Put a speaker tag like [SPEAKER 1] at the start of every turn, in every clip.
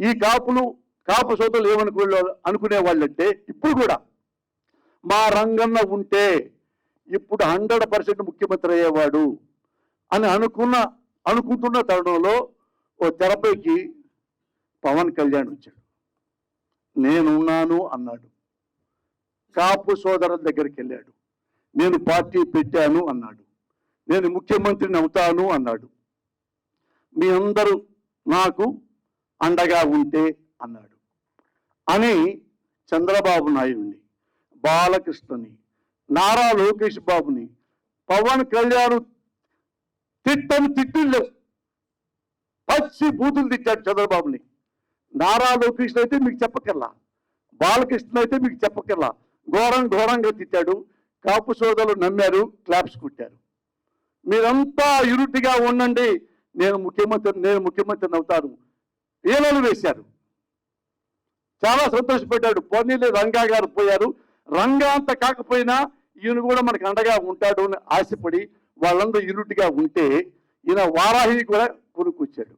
[SPEAKER 1] ఈ కాపులు కాపు సోదరులు ఏమనుకునే అనుకునే వాళ్ళంటే ఇప్పుడు కూడా మా రంగన్న ఉంటే ఇప్పుడు హండ్రెడ్ పర్సెంట్ ముఖ్యమంత్రి అయ్యేవాడు అని అనుకున్న అనుకుంటున్న తరుణంలో ఓ తెరపైకి పవన్ కళ్యాణ్ వచ్చాడు. నేనున్నాను అన్నాడు. కాపు సోదరుల దగ్గరికి వెళ్ళాడు. నేను పార్టీ పెట్టాను అన్నాడు. నేను ముఖ్యమంత్రిని అవుతాను అన్నాడు. మీ అందరూ నాకు అండగా ఉంటే అన్నాడు. అని చంద్రబాబు నాయుడిని బాలకృష్ణని నారా లోకేష్ బాబుని పవన్ కళ్యాణ్ తిట్టని తిట్టిళ్ళు పచ్చి బూతులు తిట్టాడు చంద్రబాబుని. నారా లోకేష్ అయితే మీకు చెప్పకెళ్ళా బాలకృష్ణ అయితే మీకు చెప్పకెళ్ళా ఘోరం ఘోరంగా తిట్టాడు. కాపు సోదరులు నమ్మారు క్లాప్స్ కుట్టారు. మీరంతా ఇరుటిగా ఉండండి. నేను ముఖ్యమంత్రి నేను ముఖ్యమంత్రిని అవుతాను. ఈలలు వేశారు. చాలా సంతోషపడ్డాడు. పోనీలే రంగా గారు పోయారు. రంగా అంత కాకపోయినా ఈయన కూడా మనకు అండగా ఉంటాడు అని ఆశపడి వాళ్ళందరూ ఇరుటిగా ఉంటే ఈయన వారాహిని కూడా కొనుక్కొచ్చాడు.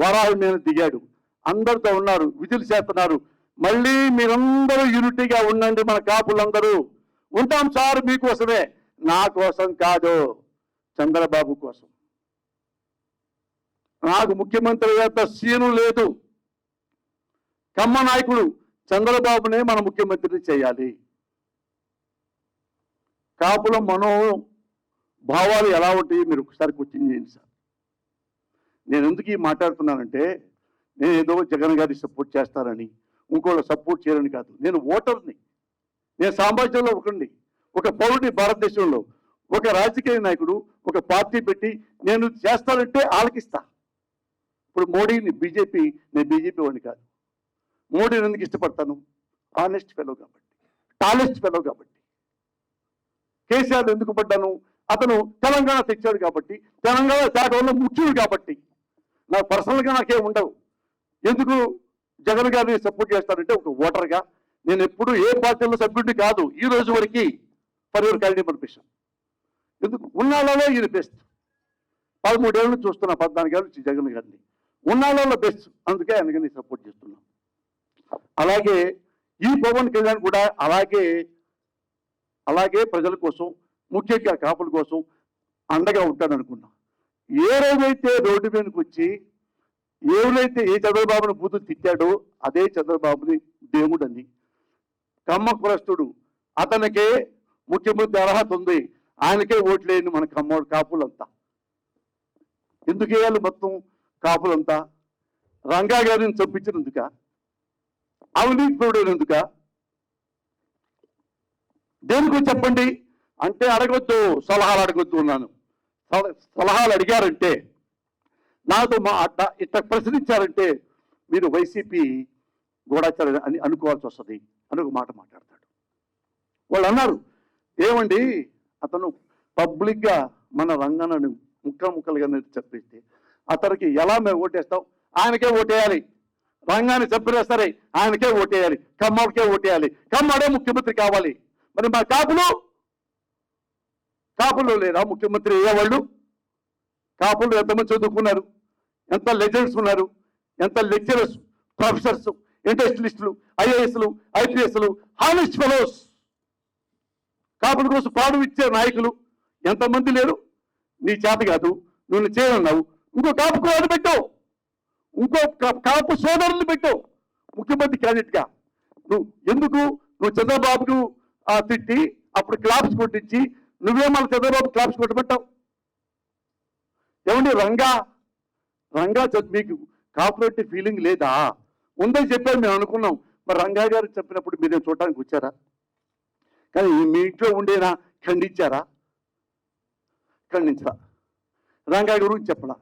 [SPEAKER 1] వారాహి మీద దిగాడు. అందరితో ఉన్నారు విధులు చేస్తున్నారు. మళ్ళీ మీరందరూ యూనిటీగా ఉండండి మన కాపులందరూ. ఉంటాం సార్ మీకోసమే. నా కోసం కాదు చంద్రబాబు కోసం. నాకు ముఖ్యమంత్రి యొక్క సీను లేదు. కమ్మ నాయకుడు చంద్రబాబునే మన ముఖ్యమంత్రిని చేయాలి. కాపుల మనో భావాలు ఎలా ఉంటాయి మీరు ఒకసారి క్వశ్చన్ చేయండి సార్. నేను ఎందుకు ఈ మాట్లాడుతున్నానంటే నేను ఏదో జగన్ గారి సపోర్ట్ చేస్తారని ఇంకోళ్ళు సపోర్ట్ చేయరని కాదు. నేను ఓటర్ని. నేను సామాజ్యంలో ఒకరిని ఒక పౌరుడి భారతదేశంలో. ఒక రాజకీయ నాయకుడు ఒక పార్టీ పెట్టి నేను చేస్తానంటే ఆలకిస్తా. ఇప్పుడు మోడీని బీజేపీ నేను బీజేపీ వాడిని కాదు. మోడీని ఎందుకు ఇష్టపడతాను? ఆనెస్ట్ ఫెలో కాబట్టి టాలెస్ట్ ఫెలో కాబట్టి. కేసీఆర్ ఎందుకు పడ్డాను? అతను తెలంగాణ తెచ్చాడు కాబట్టి తెలంగాణ తేడంలో ముఖ్యుడు కాబట్టి. నా పర్సనల్గా నాకేం ఉండవు. ఎందుకు జగన్ గారిని సపోర్ట్ చేస్తానంటే ఒక ఓటర్గా నేను ఎప్పుడు ఏ పార్టీలో సభ్యుడిని కాదు ఈ రోజు వరకు ఫర్ యువర్ క్యాండిడేట్ పర్మిషన్. ఎందుకు? ఉన్నాళ్ళలో ఈయన బెస్ట్. పదమూడేళ్ళు చూస్తున్నా పద్నాలుగేళ్ళు జగన్ గారిని. ఉన్నాళ్ళలో బెస్ట్ అందుకే అందుకని సపోర్ట్ చేస్తున్నాం. అలాగే ఈ పవన్ కళ్యాణ్ కూడా అలాగే అలాగే ప్రజల కోసం ముఖ్యంగా కాపుల కోసం అండగా ఉంటాడనుకున్నా ఏ రోజైతే రోడ్డు మీదకి వచ్చి ఎవరైతే ఏ చంద్రబాబుని బూతులు తిట్టాడో అదే చంద్రబాబుని దేవుడు అని కమ్మ కులస్తుడు అతనికే ముఖ్యమంత్రి అర్హత ఉంది. ఆయనకే ఓట్లేయండి మన కమ్మ కాపులంతా. ఎందుకు వేయాలి మొత్తం కాపులంతా రంగా గారిని చంపించినందుక అవినీతి పరుడైనందుక దేనికి చెప్పండి? అంటే అడగొద్దు సలహాలు అడగొద్దు ఉన్నాను సలహాలు అడిగారంటే నాతో మా అట్ట ఇట్లా ప్రశ్నించారంటే మీరు వైసీపీ గూఢాచారం అని అనుకోవాల్సి వస్తుంది అని ఒక మాట మాట్లాడతాడు. వాళ్ళు అన్నారు ఏమండి అతను పబ్లిక్గా మన రంగనని ముక్కలు ముక్కలుగా చెప్పేస్తే అతనికి ఎలా మేము ఓటేస్తాం? ఆయనకే ఓటేయాలి. రంగాన్ని చెప్పినా సరే ఆయనకే ఓటేయాలి. కమ్మడికే ఓటేయాలి. కమ్మడే ముఖ్యమంత్రి కావాలి. మరి మా కాపులు? కాపులు లేరా ముఖ్యమంత్రి అయ్యేవాళ్ళు కాపులు ఎంతమంది చదువుకున్నారు? ఎంత లెజెండ్స్ ఉన్నారు? ఎంత లెక్చరర్స్ ప్రొఫెసర్స్ ఇండస్ట్రియలిస్టులు ఐఏఎస్లు ఐపీఎస్లు హానెస్ట్ ఫెలోస్. కాపుల కోసం పాడు ఇచ్చే నాయకులు ఎంతమంది లేరు? నీ చేత కాదు. నువ్వు చేయనున్నావు ఇంకో కాపు కూడా పెట్టావు ఇంకో కాపు సోదరులు పెట్టు. ముఖ్యమంత్రి క్యాండిడేట్గా. నువ్వు ఎందుకు? నువ్వు చంద్రబాబుకు ఆ, తిట్టి అప్పుడు క్లాప్స్ కొట్టించి నువ్వే మన చంద్రబాబు క్లాప్స్ కొట్టబెట్టావు ఏమండి రంగా? రంగా మీకు కాపురేటివ్ ఫీలింగ్ లేదా? ఉందని చెప్పారు మేము అనుకున్నాం. మరి రంగా గారు చెప్పినప్పుడు మీరు చూడటానికి వచ్చారా? కానీ మీ ఇంట్లో ఉండేనా? ఖండించారా? ఖండించరా రంగా గురించి చెప్పలా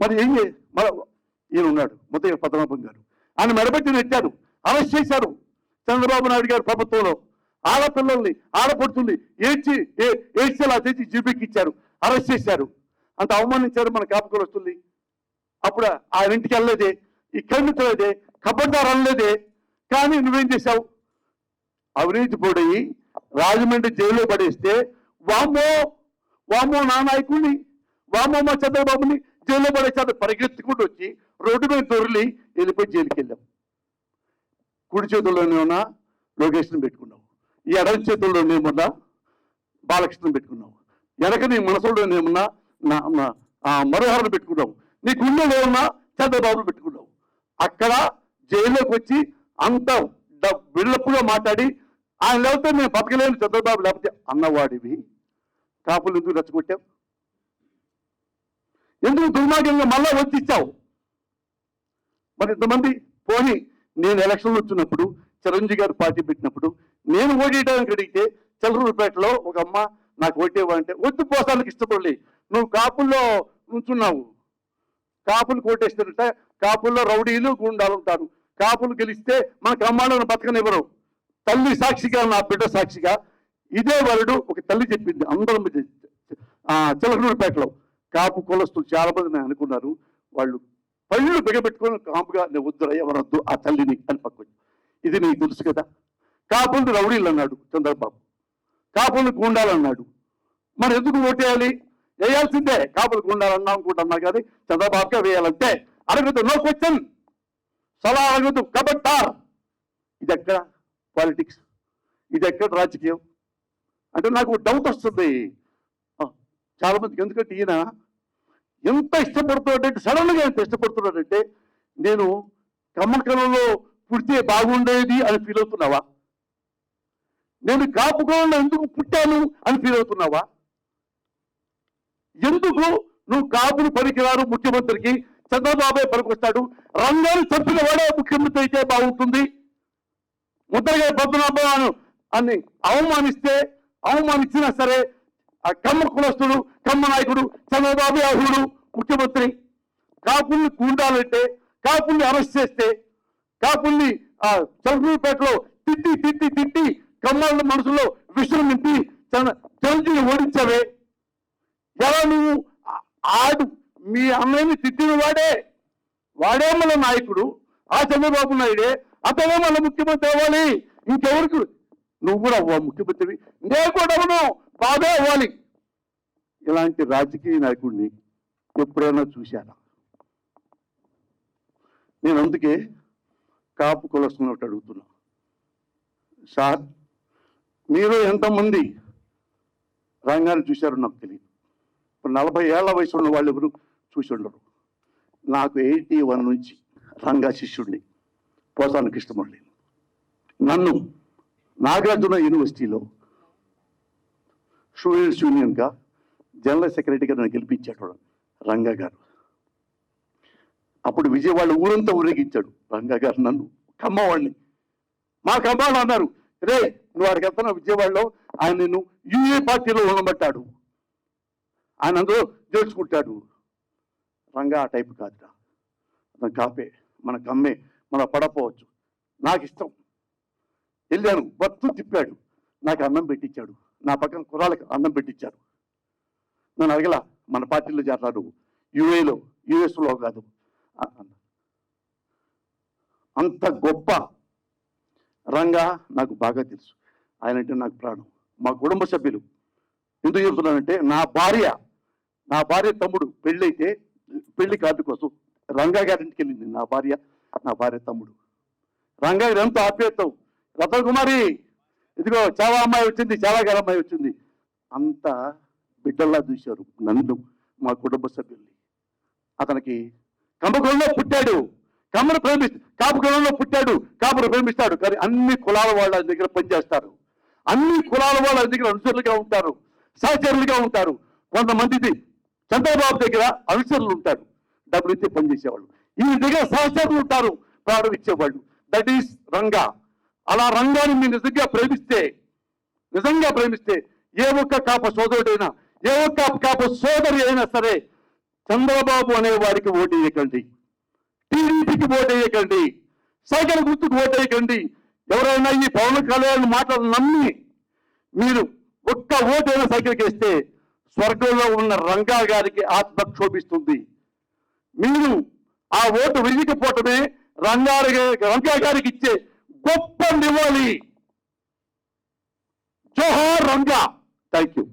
[SPEAKER 1] మరి ఏం చే మన ఈయన ఉన్నాడు ముద్దయ్య పద్మనాభం గారు. ఆయన మెడబెట్టి నెట్టారు అరెస్ట్ చేశారు. చంద్రబాబు నాయుడు గారు ప్రభుత్వంలో. ఆడపిల్లల్ని ఆడపడుతుంది ఏడ్చి ఏ- ఏడ్చేలా తెచ్చి జీబీకి ఇచ్చారు అరెస్ట్ చేశారు. అంత అవమానించారు మన కాపుకొని వస్తుంది అప్పుడు ఆయన ఇంటికి వెళ్ళలేదే ఈ ఖండించలేదే కబడ్దారు అనలేదే. కానీ నువ్వేం చేశావు? అవినీతి పొడయి రాజమండ్రి జైల్లో పడేస్తే వామ్మో వామ్మో నా నాయకుడిని వామ్మో మా చంద్రబాబుని జైల్లో పడేసాడు పరిగెత్తుకుంటూ వచ్చి రోడ్డు మీద దొరిలి వెళ్ళిపోయి జైలుకి వెళ్ళాం కుడి చేతుల్లోనేమన్నా లోకేష్ని పెట్టుకున్నావు ఈ ఎడమ చేతుల్లోనేమన్నా బాలకృష్ణ పెట్టుకున్నావు ఎడక నీ మనసులోనేమన్నా నా మరోహరను పెట్టుకున్నావు నీ గుండెలో ఉన్న చంద్రబాబును పెట్టుకున్నావు అక్కడ జైల్లోకి వచ్చి అంత బిల్డప్గా మాట్లాడి ఆయన లేకపోతే నేను బతకలేను చంద్రబాబు లేకపోతే అన్నవాడివి. కాపులు ఎందుకు రెచ్చగొట్టావు ఎందుకు దుర్మార్గంగా మళ్ళా వచ్చిచ్చావు మరి ఇంతమంది పోని నేను ఎలక్షన్లు వచ్చినప్పుడు చిరంజీవి గారు పార్టీ పెట్టినప్పుడు నేను ఓడేయడానికి అడిగితే చలరూరుపేటలో ఒక అమ్మ నాకు ఓటేవంటే వద్దు పోసానికి ఇష్టపడలే నువ్వు కాపుల్లో ఉంచున్నావు కాపులు కోటేస్తారంటే కాపుల్లో రౌడీలు గుండాలు ఉంటారు కాపులు గెలిస్తే మన కమ్మాళ్ళను బతకనివ్వరు. తల్లి సాక్షిగా నా బిడ్డ సాక్షిగా ఇదే వరుడు ఒక తల్లి చెప్పింది అందరం చిలకనూరుపేటలో. కాపు కులస్తులు చాలా మంది అనుకున్నారు. వాళ్ళు పళ్ళు బిగబెట్టుకొని కాపుగా నేను వద్దురా ఎవరొద్దు ఆ తల్లిని అని పక్కన ఇది నీకు తెలుసు కదా. కాపులు రౌడీలు అన్నాడు చంద్రబాబు. కాపులు గుండాలు అన్నాడు. మరి ఎందుకు ఓటేయాలి? వేయాల్సిందే. కాపులు గుండాలు అన్నా అనుకుంటున్నా కానీ చంద్రబాబుగా వేయాలంటే అడగదు నో క్వశ్చన్ సలా అడగదు కబట్టార్ ఇది ఎక్కడ? పాలిటిక్స్. ఇది ఎక్కడ రాజకీయం? అంటే నాకు డౌట్ వస్తుంది. చాలా మందికి ఎందుకంటే ఈయన ఎంత ఇష్టపడుతున్నాడంటే సడన్గా ఎంత ఇష్టపడుతున్నాడంటే నేను కమ్మకలంలో పుడితే బాగుండేది అని ఫీల్ అవుతున్నావా? నేను కాపుకోవడంలో ఎందుకు పుట్టాను అని ఫీల్ అవుతున్నావా? ఎందుకు నువ్వు కాపులు పనికిరారు ముఖ్యమంత్రికి? చంద్రబాబే పనికొస్తాడు. రంగాన్ని చంపిన వాడే ముఖ్యమంత్రి అయితే బాగుంటుంది. ముద్దగా పద్మనాభ అని అవమానిస్తే అవమానించినా సరే ఆ కమ్మ కులస్తుడు కమ్మ నాయకుడు చంద్రబాబు అర్హుడు ముఖ్యమంత్రి. కాపుల్ని గుండాలంటే కాపుల్ని అరెస్ట్ చేస్తే కాపుల్ని ఆ చంద్రపేటలో తిట్టి తిట్టి తిట్టి కమ్మాళ్ళ మనసులో విషయం నింపి చంద్ర- చిరంజీవి ఎలా నువ్వు ఆడు మీ అన్నయ్యని తిట్టిన వాడే? వాడే మన నాయకుడు. ఆ చంద్రబాబు నాయుడే. అతనే మన ముఖ్యమంత్రి అవ్వాలి. ఇంకెవరికి? నువ్వు కూడా అవ్వ ముఖ్యమంత్రి నేను కూడా అవును బాగా ఇలాంటి రాజకీయ నాయకుడిని ఎప్పుడైనా చూశారా నేను అందుకే కాపు కొలుస్తున్నట్టు అడుగుతున్నా. సార్ మీరు ఎంతమంది రంగాన్ని చూశారో నాకు తెలియదు. ఇప్పుడు నలభై ఏళ్ళ వయసు ఉన్న వాళ్ళు ఎవరు చూసి ఉండరు. నాకు ఎయిటీ వన్ నుంచి రంగా శిష్యుడిని పోసాన కృష్ణమురళి నన్ను నాగార్జున యూనివర్సిటీలో స్టూడెంట్స్ యూనియన్గా జనరల్ సెక్రటరీగా నన్ను గెలిపించాడు రంగా గారు. అప్పుడు విజయవాడ ఊరంతా ఊరేగించాడు రంగా గారు నన్ను. కమ్మవాడిని మా కమ్మాళ్ళు అన్నారు. రే నువ్వు వాడికి వెళ్తున్నా విజయవాడలో ఆయన నిన్ను యూఏ పార్టీలో ఉండబట్టాడు ఆయన అందులో చేర్చుకుంటాడు రంగా ఆ టైప్ కాదురా. అతను కాపే మన కమ్మే మన పడపోవచ్చు. నాకు ఇష్టం వెళ్ళాను బత్తు తిప్పాడు. నాకు అన్నం పెట్టించాడు. నా పక్కన కుర్రాళ్ళకి అన్నం పెట్టించారు నన్ను అడగల మన పార్టీలో చేరరాడు యుఏలో యుఎస్లో కాదు. అంత గొప్ప రంగా నాకు బాగా తెలుసు. ఆయన అంటే నాకు ప్రాణం. మా కుటుంబ సభ్యులు ఎందుకు చెప్తున్నానంటే నా భార్య నా భార్య తమ్ముడు పెళ్ళైతే పెళ్ళి కార్డు కోసం రంగా గారింటికి వెళ్ళింది నా భార్య నా భార్య తమ్ముడు. రంగా గారు ఎంత ఆప్యాయతం రతన్ కుమారి! ఇదిగో చాలా అమ్మాయి వచ్చింది చాలా గల అమ్మాయి వచ్చింది. అంత బిడ్డల్లా చూశారు నన్ను మా కుటుంబ సభ్యుల్ని. అతనికి కమ్మకులంలో పుట్టాడు కమ్మను ప్రేమిస్తూ కాపుకులంలో పుట్టాడు కాపును ప్రేమిస్తాడు కానీ అన్ని కులాల వాళ్ళ దగ్గర పనిచేస్తారు. అన్ని కులాల వాళ్ళ దగ్గర అనుసరులుగా ఉంటారు సహచరులుగా ఉంటారు. కొంతమందిది చంద్రబాబు దగ్గర అనుసరులు ఉంటారు డబ్బులు ఇచ్చే పనిచేసేవాళ్ళు. ఈ దగ్గర సహచరులు ఉంటారు ప్రారంభించేవాళ్ళు ఇచ్చేవాళ్ళు. That is Ranga. అలా రంగాన్ని మీరు నిజంగా ప్రేమిస్తే నిజంగా ప్రేమిస్తే ఏ ఒక్క కాప సోదరుడైనా ఏ ఒక్క కాప సోదరి అయినా సరే చంద్రబాబు అనే వారికి ఓటు వేయకండి. టీడీపీకి ఓటు వేయకండి. సైకిల్ గుర్తుకు ఓటు వేయకండి. ఎవరైనా ఈ పవన్ కళ్యాణ్ మాటలు నమ్మి మీరు ఒక్క ఓటైనా సైకిల్కి వేస్తే స్వర్గంలో ఉన్న రంగా గారికి ఆత్మ క్షోభిస్తుంది. మీరు ఆ ఓటు వెయ్యకపోవటమే రంగారి రంగా గారికి ఇచ్చే గొప్ప నివాళి. జోహార్ రంగా థ్యాంక్ యూ